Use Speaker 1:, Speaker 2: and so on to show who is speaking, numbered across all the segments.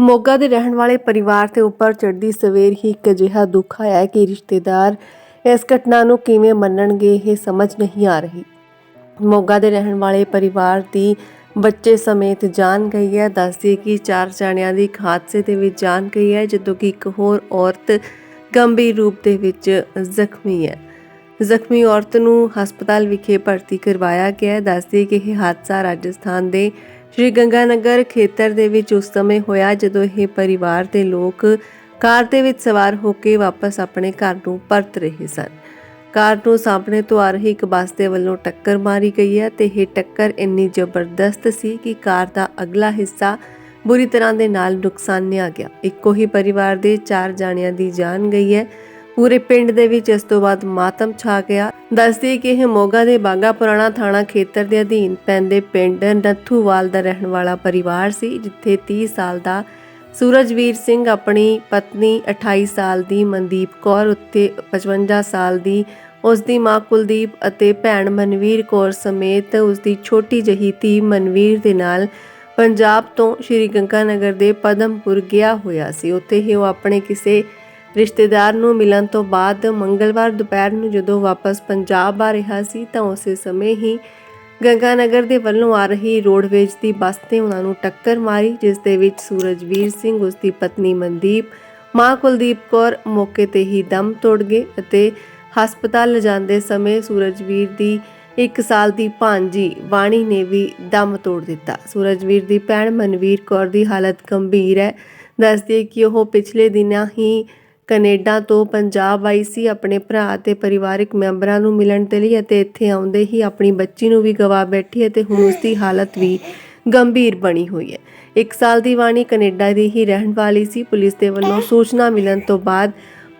Speaker 1: ਮੋਗਾ ਦੇ ਰਹਿਣ ਵਾਲੇ ਪਰਿਵਾਰ ਦੇ ਉੱਪਰ ਚੜ੍ਹਦੀ ਸਵੇਰ ਹੀ ਇੱਕ ਅਜਿਹਾ ਦੁੱਖ ਆਇਆ ਹੈ ਕਿ ਰਿਸ਼ਤੇਦਾਰ ਇਸ ਘਟਨਾ ਨੂੰ ਕਿਵੇਂ ਮੰਨਣਗੇ ਇਹ ਸਮਝ ਨਹੀਂ ਆ ਰਹੀ। ਮੋਗਾ ਦੇ ਰਹਿਣ ਵਾਲੇ ਪਰਿਵਾਰ ਦੀ ਬੱਚੇ ਸਮੇਤ ਜਾਨ ਗਈ ਹੈ। ਦੱਸਦੀ ਕਿ ਚਾਰ ਜਣਿਆਂ ਦੀ ਇੱਕ ਹਾਦਸੇ ਦੇ ਵਿੱਚ ਜਾਨ ਗਈ ਹੈ, ਜਦੋਂ ਕਿ ਇੱਕ ਹੋਰ ਔਰਤ ਗੰਭੀਰ ਰੂਪ ਦੇ ਵਿੱਚ ਜ਼ਖਮੀ ਹੈ। ਜ਼ਖਮੀ ਔਰਤ ਨੂੰ ਹਸਪਤਾਲ ਵਿਖੇ ਭਰਤੀ ਕਰਵਾਇਆ ਗਿਆ ਹੈ। ਦੱਸਦੀ ਕਿ ਇਹ ਹਾਦਸਾ ਰਾਜਸਥਾਨ ਦੇ ਸ਼੍ਰੀ ਗੰਗਾਨਗਰ ਖੇਤਰ ਦੇ ਵਿੱਚ ਉਸ ਸਮੇਂ ਹੋਇਆ ਜਦੋਂ ਇਹ ਪਰਿਵਾਰ ਦੇ ਲੋਕ ਕਾਰ ਦੇ ਵਿੱਚ ਸਵਾਰ ਹੋ ਕੇ ਵਾਪਸ ਆਪਣੇ ਘਰ ਨੂੰ ਪਰਤ ਰਹੇ ਸਨ। ਕਾਰ ਨੂੰ ਸਾਹਮਣੇ ਤੋਂ ਆ ਰਹੀ ਇੱਕ ਬੱਸ ਦੇ ਵੱਲੋਂ ਟੱਕਰ ਮਾਰੀ ਗਈ ਹੈ ਤੇ ਇਹ ਟੱਕਰ ਇੰਨੀ ਜ਼ਬਰਦਸਤ ਸੀ ਕਿ ਕਾਰ ਦਾ ਅਗਲਾ ਹਿੱਸਾ ਬੁਰੀ ਤਰ੍ਹਾਂ ਦੇ ਨਾਲ ਨੁਕਸਾਨਿਆ ਗਿਆ। ਇੱਕੋ ਹੀ ਪਰਿਵਾਰ ਦੇ ਚਾਰ ਜਾਣਿਆਂ ਦੀ ਜਾਨ ਗਈ ਹੈ। ਪੂਰੇ ਪਿੰਡ ਦੇ ਵਿੱਚ ਇਸ ਤੋਂ ਬਾਅਦ ਮਾਤਮ ਛਾ ਗਿਆ। ਦੱਸਦੀ ਕਿ ਇਹ ਮੋਗਾ ਦੇ ਬਾਗਾ ਪੁਰਾਣਾ ਥਾਣਾ ਖੇਤਰ ਦੇ ਅਧੀਨ ਪੈਂਦੇ ਪਿੰਡ ਨੱਥੂਵਾਲ ਦਾ ਰਹਿਣ ਵਾਲਾ ਪਰਿਵਾਰ ਸੀ, ਜਿੱਥੇ 30 ਸਾਲ ਦਾ ਸੂਰਜਵੀਰ ਸਿੰਘ ਆਪਣੀ ਪਤਨੀ 28 ਸਾਲ ਦੀ ਮਨਦੀਪ ਕੌਰ ਉੱਤੇ 55 ਸਾਲ ਦੀ ਉਸ ਦੀ ਮਾਂ ਕੁਲਦੀਪ ਅਤੇ ਭੈਣ ਮਨਵੀਰ ਕੌਰ ਸਮੇਤ ਉਸ ਦੀ ਛੋਟੀ ਜਹੀ ਧੀ ਮਨਵੀਰ ਦੇ ਨਾਲ ਪੰਜਾਬ ਤੋਂ ਸ਼੍ਰੀ ਗੰਗਾ ਨਗਰ ਦੇ ਪਦਮਪੁਰ ਗਿਆ ਹੋਇਆ ਸੀ। ਉੱਥੇ ਹੀ ਉਹ ਆਪਣੇ ਕਿਸੇ ਰਿਸ਼ਤੇਦਾਰ ਨੂੰ ਮਿਲਣ ਤੋਂ ਬਾਅਦ ਮੰਗਲਵਾਰ ਦੁਪਹਿਰ ਨੂੰ ਜਦੋਂ ਵਾਪਸ ਪੰਜਾਬ ਆ ਰਿਹਾ ਸੀ ਤਾਂ ਉਸੇ ਸਮੇਂ ਹੀ ਗੰਗਾਨਗਰ ਦੇ ਵੱਲੋਂ ਆ ਰਹੀ ਰੋਡਵੇਜ ਦੀ ਬੱਸ ਨੇ ਉਹਨਾਂ ਨੂੰ ਟੱਕਰ ਮਾਰੀ, ਜਿਸ ਦੇ ਵਿੱਚ ਸੂਰਜਵੀਰ ਸਿੰਘ ਉਸ ਦੀ ਪਤਨੀ ਮਨਦੀਪ, ਮਾਂ ਕੁਲਦੀਪ ਕੌਰ ਮੌਕੇ ਤੇ ਹੀ ਦਮ ਤੋੜ ਗਏ ਅਤੇ ਹਸਪਤਾਲ ਲਿਜਾਂਦੇ ਸਮੇਂ ਸੂਰਜਵੀਰ ਦੀ 1 ਸਾਲ ਦੀ ਭਾਂਜੀ ਵਾਣੀ ਨੇ ਵੀ ਦਮ ਤੋੜ ਦਿੱਤਾ। ਸੂਰਜਵੀਰ ਦੀ ਭੈਣ ਮਨਵੀਰ ਕੌਰ ਦੀ ਹਾਲਤ ਗੰਭੀਰ ਹੈ। ਦੱਸਦੀ ਕਿ ਉਹ ਪਿਛਲੇ ਦਿਨਾਂ ਹੀ ਕੈਨੇਡਾ ਤੋਂ ਪੰਜਾਬ ਆਈ ਸੀ ਆਪਣੇ ਭਰਾ ਤੇ ਪਰਿਵਾਰਕ ਮੈਂਬਰਾਂ ਨੂੰ ਮਿਲਣ ਦੇ ਲਈ ਅਤੇ ਇੱਥੇ ਆਉਂਦੇ ਹੀ ਆਪਣੀ ਬੱਚੀ ਨੂੰ ਵੀ ਗਵਾ ਬੈਠੀ ਹੈ ਤੇ ਹੁਣ ਉਸ ਦੀ ਹਾਲਤ ਵੀ ਗੰਭੀਰ ਬਣੀ ਹੋਈ ਹੈ। ਇੱਕ ਸਾਲ ਦੀ ਵਾਣੀ ਕੈਨੇਡਾ ਦੀ ਹੀ ਰਹਿਣ ਵਾਲੀ ਸੀ। ਪੁਲਿਸ ਦੇ ਵੱਲੋਂ ਸੂਚਨਾ ਮਿਲਣ ਤੋਂ ਬਾਅਦ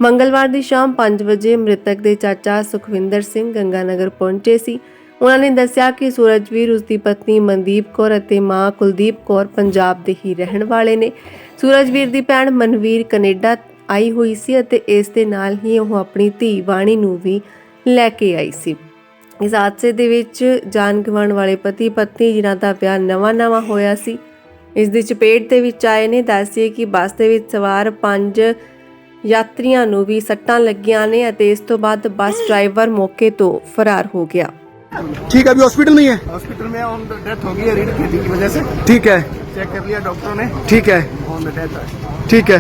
Speaker 1: ਮੰਗਲਵਾਰ ਦੀ ਸ਼ਾਮ 5 ਵਜੇ ਮ੍ਰਿਤਕ ਦੇ ਚਾਚਾ ਸੁਖਵਿੰਦਰ ਸਿੰਘ ਗੰਗਾਨਗਰ ਪਹੁੰਚੇ ਸੀ। ਉਹਨਾਂ ਨੇ ਦੱਸਿਆ ਕਿ ਸੂਰਜਵੀਰ ਉਸ ਦੀ ਪਤਨੀ ਮਨਦੀਪ ਕੌਰ ਅਤੇ ਮਾਂ ਕੁਲਦੀਪ ਕੌਰ ਪੰਜਾਬ ਦੇ ਹੀ ਰਹਿਣ ਵਾਲੇ ਨੇ। ਸੂਰਜਵੀਰ ਦੀ ਭੈਣ ਮਨਵੀਰ ਕੈਨੇਡਾ ਆਈ ਹੋਈ ਸੀ ਅਤੇ ਇਸ ਦੇ ਨਾਲ ਹੀ ਉਹ ਆਪਣੀ ਧੀ ਬਾਣੀ ਨੂੰ ਵੀ ਲੈ ਕੇ ਆਈ ਸੀ ਇਸ ਹਾਦਸੇ ਦੇ ਵਿੱਚ ਜਾਨ ਗਵਾਉਣ ਵਾਲੇ ਪਤੀ ਪਤਨੀ ਜਿਨ੍ਹਾਂ ਦਾ ਵਿਆਹ ਨਵਾਂ-ਨਵਾਂ ਹੋਇਆ ਸੀ ਇਸ ਦੀ ਚਪੇਟ ਦੇ ਵਿੱਚ ਆਏ ਨੇ ਦੱਸਿਏ ਕਿ ਬੱਸ ਦੇ ਵਿੱਚ ਸਵਾਰ ਪੰਜ ਯਾਤਰੀਆਂ ਨੂੰ ਵੀ ਸੱਟਾਂ ਲੱਗੀਆਂ ਨੇ ਅਤੇ ਇਸ ਤੋਂ ਬਾਅਦ ਬੱਸ ਡਰਾਈਵਰ ਮੌਕੇ ਤੋਂ ਫਰਾਰ ਹੋ ਗਿਆ
Speaker 2: ठीक है अभी हॉस्पिटल में ही है
Speaker 3: हॉस्पिटल में ऑन द डेथ हो गई है रीढ़ की हड्डी की वजह से
Speaker 2: ठीक है
Speaker 3: चेक कर लिया डॉक्टरों ने
Speaker 2: ठीक है
Speaker 3: ऑन द डेथ है
Speaker 2: ठीक है